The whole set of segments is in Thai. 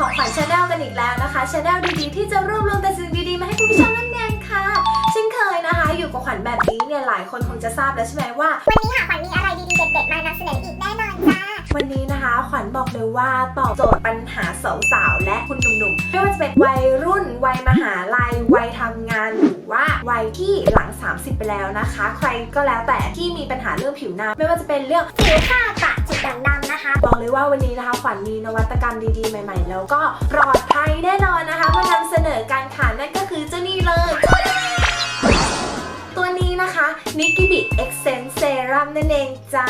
ของขวัญชาแนลกันอีกแล้วนะคะชาแนลดีๆ ที่จะรวบรวมแต่สิ่งดีๆ มาให้คุณผู้ชมนั่นเองค่ะเช่นเคยนะคะ อยู่กับขวัญแบบนี้เนี่ยหลายคนคงจะทราบแล้วใช่ไหมว่า วันนี้ค่ะขวัญมีอะไรดีๆเด็ดๆมานำเสนออีกแน่นอนจ้าวันนี้นะคะขวัญบอกเลยว่าตอบโจทย์ปัญหาสาวๆและคุณหนุ่มๆไม่ว่าจะเป็นวัยรุ่น วัยมหาลัย วัยทำงานหรือว่าวัยที่หลัง 30 ไปแล้วนะคะ ใครก็แล้วแต่ที่มีปัญหาเรื่องผิวหน้า ไม่ว่าจะเป็นเรื่องผิวฝ้ากระ จุดด่างดำนะคะ บอกเลยว่าวันนี้นะคะขวัญมีนวัตกรรมดีๆ ใหม่ ๆ แล้วก็ปลอดภัยแน่นอนนะคะมานำเสนอการค่ะนั่นก็คือเจ้านี่เลย ตัวนี้นะคะ n i k i b i Excent Serum นั่นเองจ้า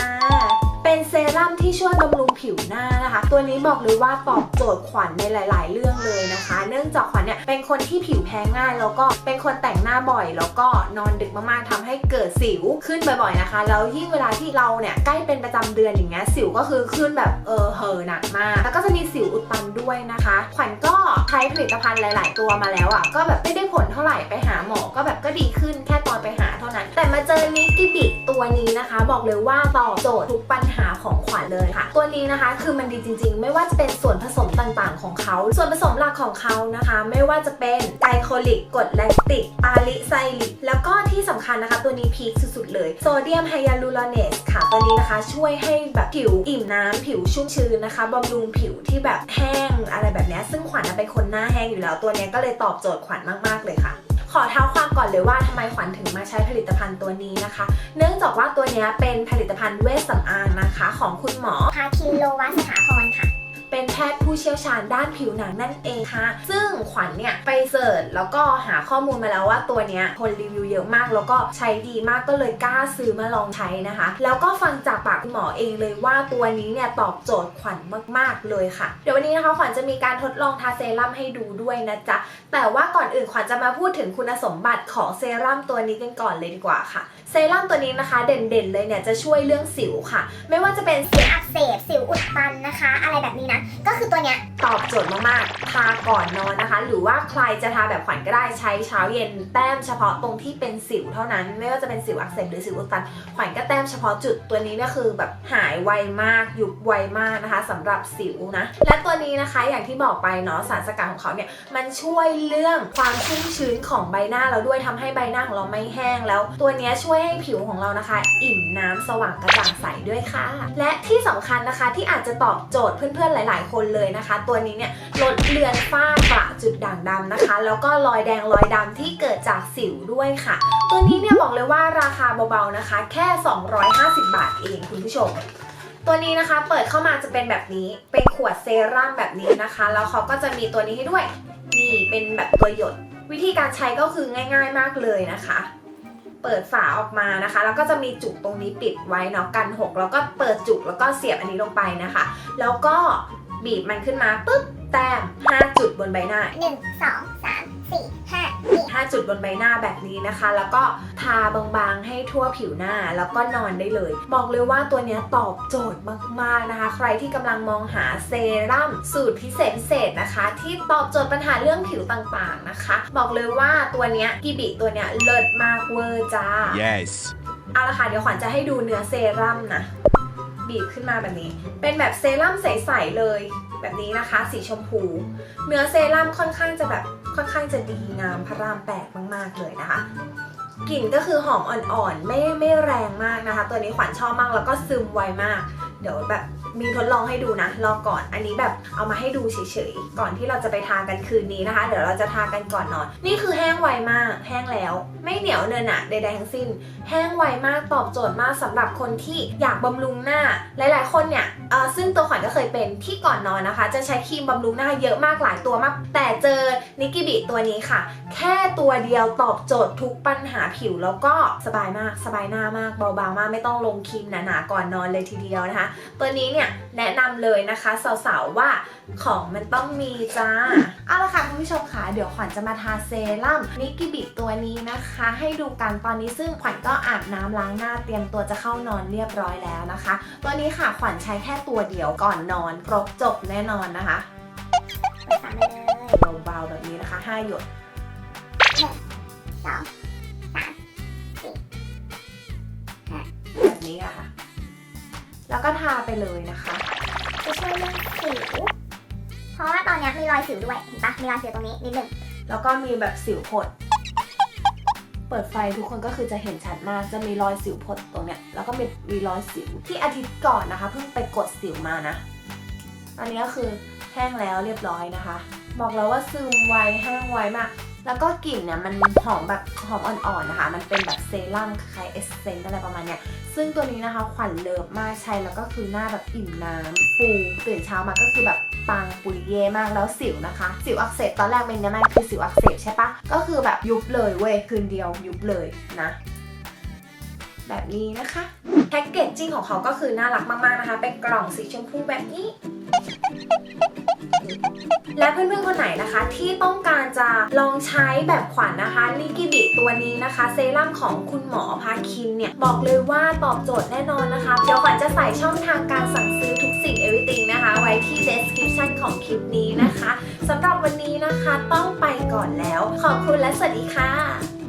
เป็นเซรั่มที่ช่วยบำรุงผิวหน้านะคะ ตัวนี้บอกเลยว่าตอบโจทย์ขวัญในหลาย ๆ เรื่องเลยนะคะ เนื่องจากขวัญ เป็นคนที่ผิวแพ้ง่าย แล้วก็เป็นคนแต่งหน้าบ่อย แล้วก็นอนดึกมากๆทำให้เกิดสิวขึ้นบ่อยๆนะคะ แล้วยิ่งเวลาที่เราเนี่ยใกล้เป็นประจำเดือนอย่างเงี้ยสิวก็คือขึ้นแบบเออเหอหนักมาก แล้วก็จะมีสิวอุดตันด้วยนะคะ ขวัญก็ใช้ผลิตภัณฑ์หลาย ๆ ตัวมาแล้วอะ่ะก็แบบไม่ได้ผลเท่าไหร่ไปหาหมอก็แบบก็ดีขึ้นแค่ตอนไปหาเท่านั้น แต่มาเจอนิกิบิตัวนี้นะคะ บอกเลยว่าตอบโจทย์ทุกปัญหาของ ขวัญเลยค่ะ ตัวนี้นะคะคือมันดีจริง ๆ ไม่ว่าจะเป็นส่วนผสมต่างๆ ของเขา ส่วนผสมหลักของเขานะคะ ไม่ว่าจะเป็นไกลโคลิกกรดแลคติกอาลิไซลิกแล้วก็ที่สำคัญนะคะ ตัวนี้พีคสุดๆเลยโซเดียมไฮยาลูรอเนสค่ะ ตัวนี้นะคะช่วยให้แบบผิวอิ่มน้ำผิวชุ่มชื้นนะคะบำรุงผิวที่แบบแห้งอะไรแบบนี้ซึ่งขวัญน่ะเป็นคนหน้าแห้งอยู่แล้วตัวนี้ก็เลยตอบโจทย์ขวัญมากๆเลยค่ะ ขอเท้าความก่อนเลยว่าทำไมขวัญถึงมาใช้ผลิตภัณฑ์ตัวนี้นะคะ เนื่องจากว่าตัวนี้เป็นผลิตภัณฑ์เวชสำอางนะคะ ของคุณหมอพาคินโลวัสสถาพร เป็นแพทย์ผู้เชี่ยวชาญด้านผิวหนังนั่นเองค่ะ ซึ่งขวัญเนี่ยไปเสิร์ชแล้วก็หาข้อมูลมาแล้วว่าตัวเนี้ยคนรีวิวเยอะมาก แล้วก็ใช้ดีมากก็เลยกล้าซื้อมาลองใช้นะคะ แล้วก็ฟังจากปากคุณหมอเองเลยว่าตัวนี้เนี่ยตอบโจทย์ขวัญมาก ๆ เลยค่ะ เดี๋ยววันนี้นะคะขวัญจะมีการทดลองทาเซรั่มให้ดูด้วยนะจ๊ะ แต่ว่าก่อนอื่นขวัญจะมาพูดถึงคุณสมบัติของเซรั่มตัวนี้กันก่อนเลยดีกว่าค่ะ เซรั่มตัวนี้นะคะเด่นๆเลยเนี่ยจะช่วยเรื่องสิวค่ะ ไม่ว่าจะเป็นสิวอักเสบสิวอุดตันนะคะ อะไรแบบนี้นะก็คือตัวเนี้ย ตอบโจทย์มากๆ ทาก่อนนอนนะคะ หรือว่าใครจะทาแบบขวัญก็ได้ใช้เช้าเย็นแต้มเฉพาะตรงที่เป็นสิวเท่านั้น ไม่ว่าจะเป็นสิวอักเสบหรือสิวอุดตัน ขวัญก็แต้มเฉพาะจุดตัวนี้เนี่ยคือแบบหายไวมากยุบไวมากนะคะสำหรับสิวนะ และตัวนี้นะคะอย่างที่บอกไปเนาะสารสกัดของเขาเนี่ยมันช่วยเรื่องความชุ่มชื้นของใบหน้าเราด้วยทำให้ใบหน้าของเราไม่แห้งแล้ว ตัวนี้ช่วยให้ผิวของเรานะคะ อิ่มน้ำสว่างกระจ่างใสด้วยค่ะ และที่สำคัญนะคะที่อาจจะตอบโจทย์เพื่อนๆหลาย ๆ คนเลยนะคะตัวนี้เนี่ยลดเลือนฝ้ากระจุดด่างดำนะคะ แล้วก็รอยแดงรอยดำที่เกิดจากสิวด้วยค่ะ ตัวนี้เนี่ยบอกเลยว่าราคาเบาๆนะคะ แค่ 250 บาทเองคุณผู้ชมตัวนี้นะคะเปิดเข้ามาจะเป็นแบบนี้ เป็นขวดเซรั่มแบบนี้นะคะ แล้วเขาก็จะมีตัวนี้ให้ด้วย นี่เป็นแบบตัวหยด วิธีการใช้ก็คือง่าย ๆมากเลยนะคะ เปิดฝาออกมานะคะ แล้วก็จะมีจุกตรงนี้ปิดไว้เนาะกันหกแล้วก็เปิดจุกแล้วก็เสียบอันนี้ลงไปนะคะ แล้วก็ บีบมันขึ้นมาปุ๊บแต้ม5 จุดบนใบหน้าหนึ่งสองสามสี่ห้านี่5จุดบนใบหน้าแบบนี้นะคะ แล้วก็ทาบางๆให้ทั่วผิวหน้าแล้วก็นอนได้เลย บอกเลยว่าตัวเนี้ยตอบโจทย์มากๆนะคะ ใครที่กำลังมองหาเซรั่มสูตรพิเศษพิเศษนะคะ ที่ตอบโจทย์ปัญหาเรื่องผิวต่างๆนะคะ บอกเลยว่าตัวเนี้ยกิบิตัวเนี้ยเลิศมากเวอร์จ้า Yes. เอาละค่ะเดี๋ยวขวัญจะให้ดูเนื้อเซรั่มนะ บีบขึ้นมาแบบนี้ เป็นแบบเซรั่มใสๆเลยแบบนี้นะคะ สีชมพู เนื้อเซรั่มค่อนข้างจะแบบค่อนข้างจะดีงามพระรามแปดมาก ๆ เลยนะคะ กลิ่นก็คือหอมอ่อนๆ ไม่ไม่แรงมากนะคะ ตัวนี้ขวัญชอบมากแล้วก็ซึมไวมาก เดี๋ยวแบบ มีทดลองให้ดูนะรอก่อนอันนี้แบบเอามาให้ดูเฉยๆก่อนที่เราจะไปทากันคืนนี้นะคะ เดี๋ยวเราจะทากันก่อนนอน นี่คือแห้งไวมาก แห้งแล้ว ไม่เหนียวเนินอะใดๆทั้งสิ้น แห้งไวมากตอบโจทย์มากสำหรับคนที่อยากบำรุงหน้า หลายๆ คนเนี่ยเออซึ่งตัวขวัญก็เคยเป็นที่ก่อนนอนนะคะ จะใช้ครีมบำรุงหน้าเยอะมากหลายตัวมาก แต่เจอนิกิบิตัวนี้ค่ะ แค่ตัวเดียวตอบโจทย์ทุกปัญหาผิวแล้วก็สบายมากสบายหน้ามากเบาๆมากไม่ต้องลงครีมหนาๆก่อนนอนเลยทีเดียวนะคะ ตัวนี้เนี่ยแนะนำเลยนะคะสาวๆว่าของมันต้องมีจ้า เอาละค่ะคุณผู้ชมค่ะเดี๋ยวขวัญจะมาทาเซรั่มนิกิบิตัวนี้นะคะ ให้ดูกันตอนนี้ซึ่งขวัญก็อาบน้ำล้างหน้าเตรียมตัวจะเข้านอนเรียบร้อยแล้วนะคะ ตัวนี้ค่ะขวัญใช้แค่ตัวเดียวก่อนนอนครบจบแน่นอนนะคะเปิดฝาไปเลยเบาๆแบบนี้นะคะ5หยดสองสามแบบนี้อะค่ะ แล้วก็ทาไปเลยนะคะจะช่วยเรื่องสิว เพราะว่าตอนเนี้ยยมีรอยสิวด้วย เห็นปะมีรอยสิวตรงนี้นิดนึง แล้วก็มีแบบสิวผด เปิดไฟทุกคนก็คือจะเห็นชัดมาก จะมีรอยสิวผดตรงเนี้ย แล้วก็มีมีรอยสิวที่อาทิตย์ก่อนนะคะเพิ่งไปกดสิวมานะ อันนี้ก็คือแห้งแล้วเรียบร้อยนะคะ บอกแล้วว่าซึมไวแห้งไวมาก แล้วก็กลิ่นเนี่ยมันหอมแบบหอมอ่อนๆนะคะ มันเป็นแบบเซรั่มคล้ายเอสเซนต์อะไรประมาณเนี้ย ซึ่งตัวนี้นะคะขวัญเลิฟมากใช้แล้วก็คือหน้าแบบอิ่มน้ำฟูตื่นเช้ามาก็คือแบบปังปุยเย่มากแล้วสิวนะคะ สิวอักเสบตอนแรกเป็นยังไงคือสิวอักเสบใช่ปะก็คือแบบยุบเลยเว้ยคืนเดียวยุบเลยนะ แบบนี้นะคะแพ็กเกจจิ้งของเขาก็คือน่ารักมากๆนะคะ เป็นกล่องสีชมพูแบบนี้ และเพื่อนๆคนไหนนะคะที่ต้องการจะลองใช้แบบขวัญนนะคะลิกิบิตัวนี้นะคะ เซรั่มของคุณหมอพาคินเนี่ย บอกเลยว่าตอบโจทย์แน่นอนนะคะ เดี๋ยวขวัญจะใส่ช่องทางการสั่งซื้อทุกสิ่ง everything นะคะ ไว้ที่ description ของคลิปนี้นะคะสำหรับวันนี้นะคะต้องไปก่อนแล้ว ขอบคุณและสวัสดีค่ะ